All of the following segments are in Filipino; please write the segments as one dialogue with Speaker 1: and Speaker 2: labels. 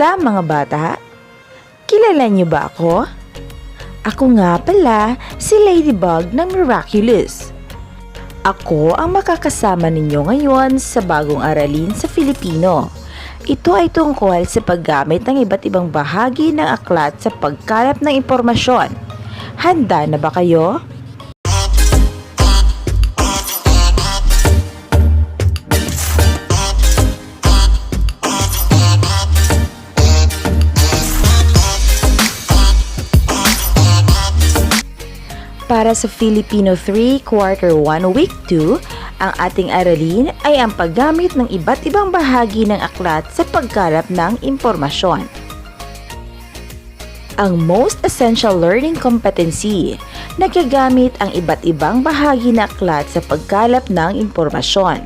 Speaker 1: Kumusta mga bata? Kilala niyo ba ako? Ako nga pala si Ladybug ng Miraculous. Ako ang makakasama ninyo ngayon sa bagong aralin sa Filipino. Ito ay tungkol sa paggamit ng iba't ibang bahagi ng aklat sa pagkalap ng impormasyon. Handa na ba kayo? Para sa Filipino 3, Quarter 1, Week 2, ang ating aralin ay ang paggamit ng iba't ibang bahagi ng aklat sa pagkalap ng impormasyon. Ang most essential learning competency, nagagamit ang iba't ibang bahagi ng aklat sa pagkalap ng impormasyon.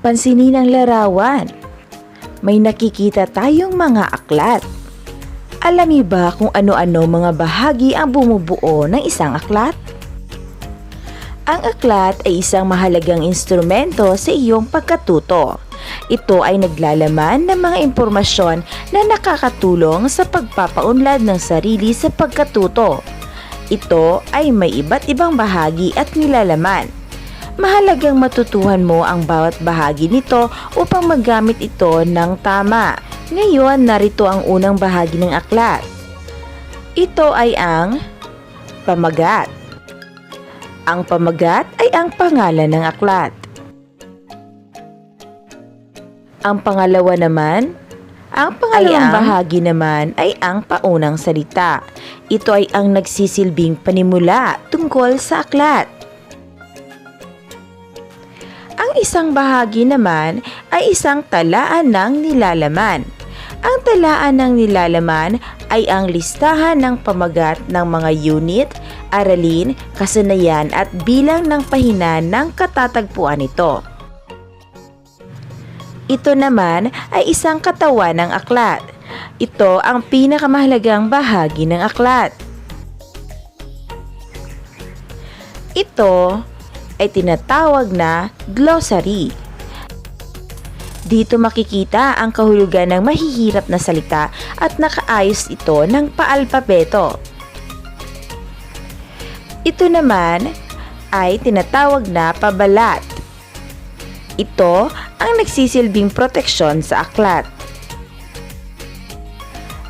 Speaker 1: Pansinin ang larawan. May nakikita tayong mga aklat. Alam niyo ba kung ano-ano mga bahagi ang bumubuo ng isang aklat? Ang aklat ay isang mahalagang instrumento sa iyong pagkatuto. Ito ay naglalaman ng mga impormasyon na nakakatulong sa pagpapaunlad ng sarili sa pagkatuto. Ito ay may iba't ibang bahagi at nilalaman. Mahalagang matutuhan mo ang bawat bahagi nito upang magamit ito ng tama. Ngayon, narito ang unang bahagi ng aklat. Ito ay ang pamagat. Ang pamagat ay ang pangalan ng aklat. Ang pangalawa naman, ang pangalawang
Speaker 2: ang-
Speaker 1: bahagi naman ay ang paunang salita. Ito ay ang nagsisilbing panimula tungkol sa aklat. Ang isang bahagi naman ay isang talaan ng nilalaman. Ang talaan ng nilalaman ay ang listahan ng pamagat ng mga unit, aralin, kasanayan at bilang ng pahina ng katatagpuan nito. Ito naman ay isang katawan ng aklat. Ito ang pinakamahalagang bahagi ng aklat. Ito ay tinatawag na glossary. Dito makikita ang kahulugan ng mahihirap na salita at nakaayos ito ng paalpabeto. Ito naman ay tinatawag na pabalat. Ito ang nagsisilbing proteksyon sa aklat.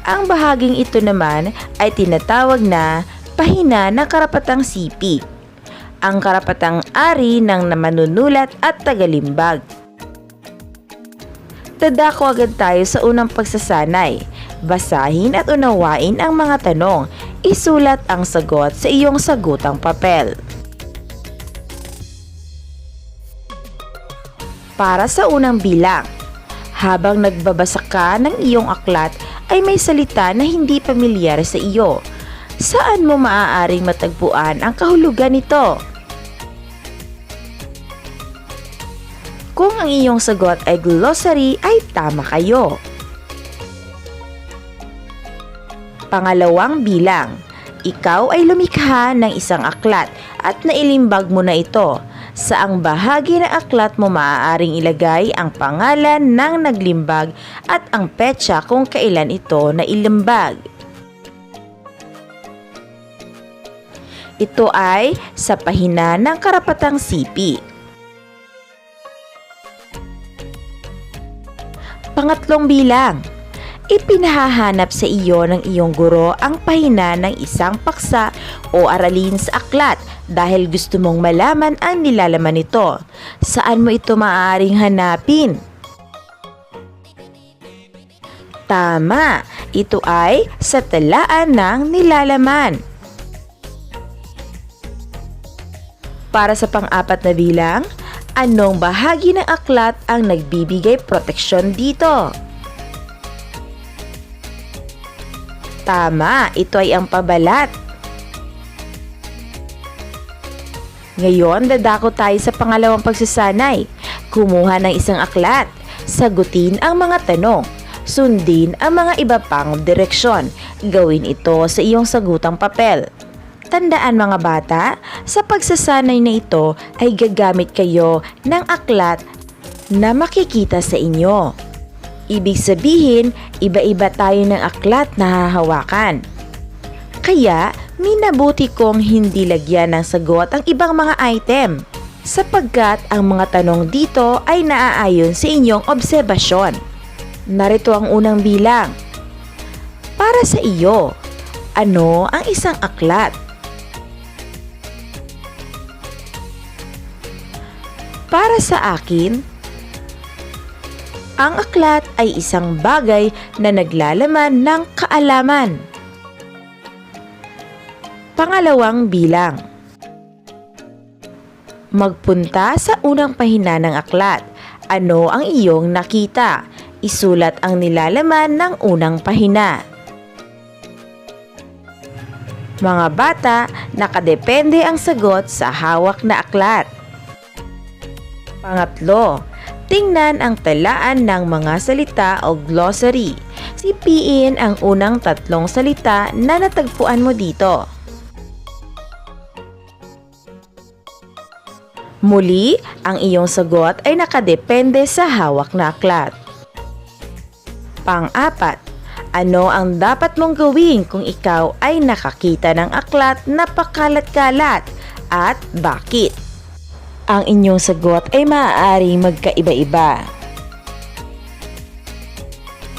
Speaker 1: Ang bahaging ito naman ay tinatawag na pahina ng karapatang sipi ang karapatang ari ng namanunulat at tagalimbag. Tadako agad tayo sa unang pagsasanay. Basahin at unawain ang mga tanong. Isulat ang sagot sa iyong sagutang papel. Para sa unang bilang, habang nagbabasa ka ng iyong aklat ay may salita na hindi pamilyar sa iyo. Saan mo maaaring matagpuan ang kahulugan nito? Kung ang iyong sagot ay glossary ay tama kayo. Pangalawang bilang, ikaw ay lumikha ng isang aklat at nailimbag mo na ito. Sa ang bahagi ng aklat mo maaaring ilagay ang pangalan ng naglimbag at ang petsa kung kailan ito nailimbag. Ito ay sa pahina ng karapatang sipi. Pangatlong bilang, ipinahahanap sa iyo ng iyong guro ang pahina ng isang paksa o aralin sa aklat dahil gusto mong malaman ang nilalaman nito. Saan mo ito maaaring hanapin? Tama, ito ay sa talaan ng nilalaman. Para sa pang-apat na bilang, anong bahagi ng aklat ang nagbibigay proteksyon dito? Tama, ito ay ang pabalat. Ngayon, dadako tayo sa pangalawang pagsasanay. Kumuha ng isang aklat. Sagutin ang mga tanong. Sundin ang mga iba pang direksyon. Gawin ito sa iyong sagutang papel. Tandaan mga bata, sa pagsasanay na ito ay gagamit kayo ng aklat na makikita sa inyo. Ibig sabihin, iba-iba tayo ng aklat na hahawakan. Kaya, minabuti kong hindi lagyan ng sagot ang ibang mga item sapagkat ang mga tanong dito ay naaayon sa inyong obserbasyon. Narito ang unang bilang. Para sa iyo, ano ang isang aklat? Para sa akin, ang aklat ay isang bagay na naglalaman ng kaalaman. Pangalawang bilang. Magpunta sa unang pahina ng aklat. Ano ang iyong nakita? Isulat ang nilalaman ng unang pahina. Mga bata, nakadepende ang sagot sa hawak na aklat. Pangatlo, tingnan ang talaan ng mga salita o glossary. Sipiin ang unang tatlong salita na natagpuan mo dito. Muli, ang iyong sagot ay nakadepende sa hawak na aklat. Pang-apat, ano ang dapat mong gawin kung ikaw ay nakakita ng aklat na pakalat-kalat at bakit? Ang inyong sagot ay maaaring magkaiba-iba.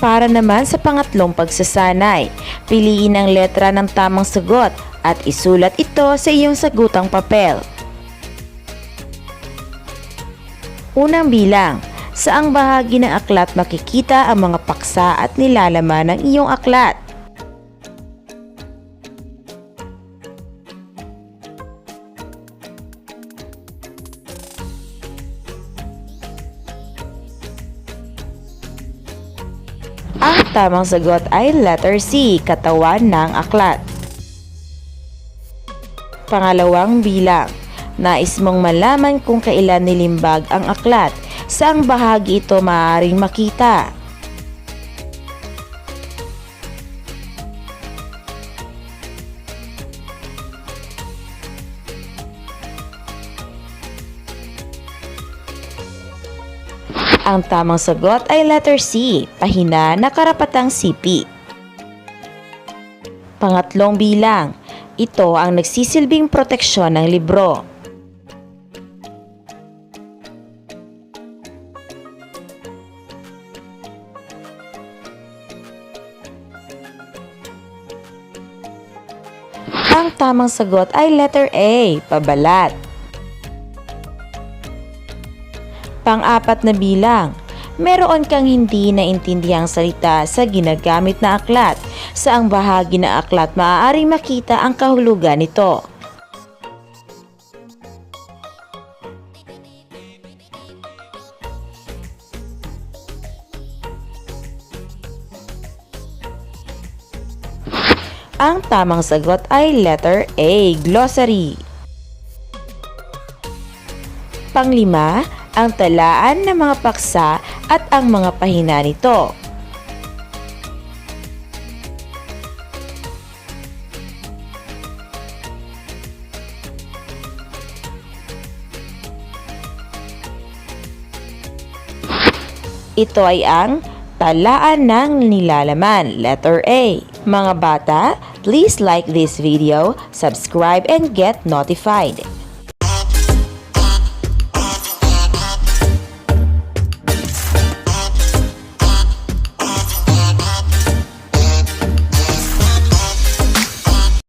Speaker 1: Para naman sa pangatlong pagsasanay, piliin ang letra ng tamang sagot at isulat ito sa iyong sagutang papel. Unang bilang, saang bahagi ng aklat makikita ang mga paksa at nilalaman ng iyong aklat? Tamang sagot ay letter C, katawan ng aklat. Pangalawang bilang, nais mong malaman kung kailan nilimbag ang aklat, saang bahagi ito maaaring makita. Ang tamang sagot ay letter C, pahina na karapatang sipi. Pangatlong bilang, ito ang nagsisilbing proteksyon ng libro. Ang tamang sagot ay letter A, pabalat. Pang-apat na bilang, meron kang hindi naintindihang salita sa ginagamit na aklat. Sa ang bahagi na aklat maaaring makita ang kahulugan nito. Ang tamang sagot ay letter A, glossary. Panglima, ang talaan ng mga paksa at ang mga pahina nito. Ito ay ang talaan ng nilalaman, letter A. Mga bata, please like this video, subscribe and get notified.